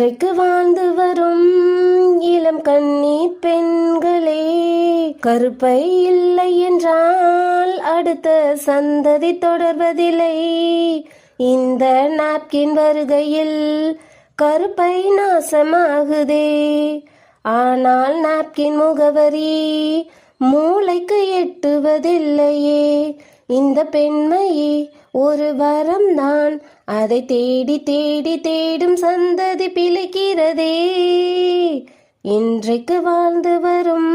இன்றைக்கு வாழ்ந்து வரும் இளம் கண்ணி பெண்களே கருப்பை இல்லை என்றால் அடுத்த சந்ததி தொடர்வதில்லை. இந்த நாப்கின் வருகையில் கருப்பை நாசமாகுதே. ஆனால் நாப்கின் முகவரி மூளைக்கு எட்டுவதில்லையே. இந்த பெண்மையே ஒரு வரம் தான் அதை தேடி தேடி தேடும் சந்ததி பிழைக்கிறதே. இன்றைக்கு வாழ்ந்து வரும்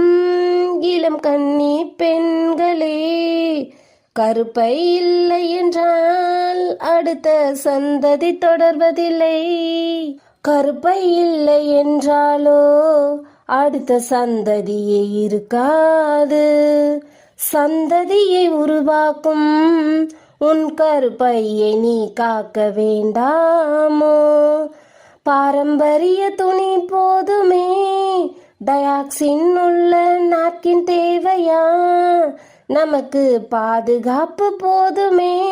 இளம் கன்னி பெண்களே கருப்பை இல்லை என்றால் அடுத்த சந்ததி தொடர்வதில்லை. கருப்பை இல்லை என்றாலோ அடுத்த சந்ததியே இருக்காது. சந்ததியை உருவாக்கும் உன் கருப்பையை நீ காக்க வேண்டாமோ? பாரம்பரிய துணி போதுமே. டயாக்சின் உள்ள நாப்கின் தேவையா? நமக்கு பாதுகாப்பு போதுமே.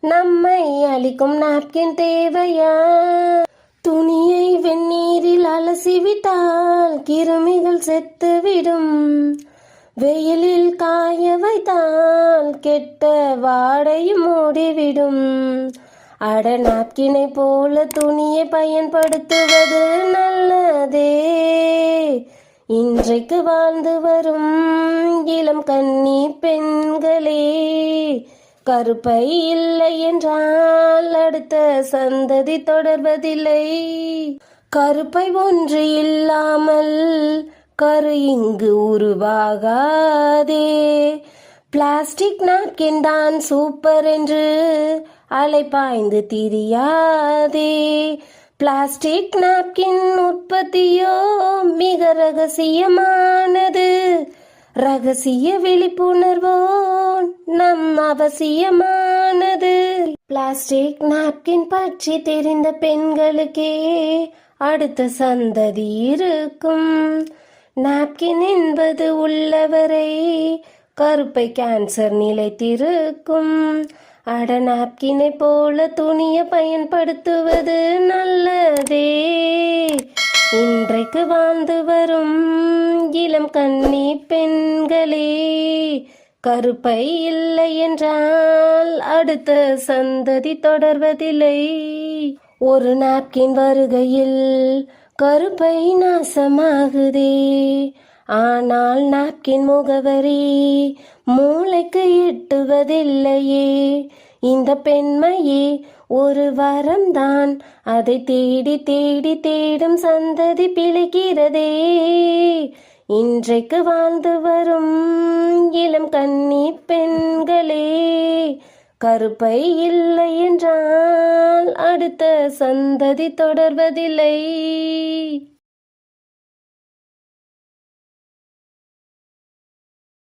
நம்மை அளிக்கும் நாப்கின் தேவையா? துணியை வெந்நீரில் அலசிவிட்டால் கிருமிகள் செத்துவிடும். வெயிலில் கா கெட்ட வாடையும் மூடிவிடும். அட நாப்கினை போல துணியை பயன்படுத்துவது நல்லதே. இன்றைக்கு வாழ்ந்து வரும் இளம் கன்னி பெண்களே கருப்பை இல்லை என்றால் அடுத்த சந்ததி தொடர்வதில்லை. கருப்பை ஒன்று இல்லாமல் கரு இங்கு உருவாகாதே. பிளாஸ்டிக் நாப்கின் தான் சூப்பர் என்று அலைப்பாய்ந்து திரியாதே. பிளாஸ்டிக் நாப்கின் உற்பத்தியோ மிக ரகசியமானது. ரகசிய விழிப்புணர்வோ நம் அவசியமானது. பிளாஸ்டிக் நாப்கின் பற்றி தெரிந்த பெண்களுக்கே அடுத்த சந்ததி இருக்கும். நாப்கின் என்பது உள்ளவரை கருப்பை கேன்சர் நிலைத்திருக்கும். அட நாப்கினை போல துணியை பயன்படுத்துவது நல்லதே. இன்றைக்கு வாழ்ந்து வரும் இளம் கன்னி பெண்களே கருப்பை இல்லை என்றால் அடுத்த சந்ததி தொடர்வதில்லை. ஒரு நாப்கின் வருகையில் கருப்பை நாசமாகுதே. ஆனால் நாப்கின் முகவரி மூளைக்கு எட்டுவதில்லையே. இந்த பெண்மையே ஒரு வரம்தான். அதை தேடி தேடி தேடும் சந்ததி பிழைக்கிறதே. இன்றைக்கு வாழ்ந்து வரும் இளம் கன்னி பெண்களே கருப்பை இல்லை என்றால் அடுத்த சந்ததி தொடர்வதில்லை.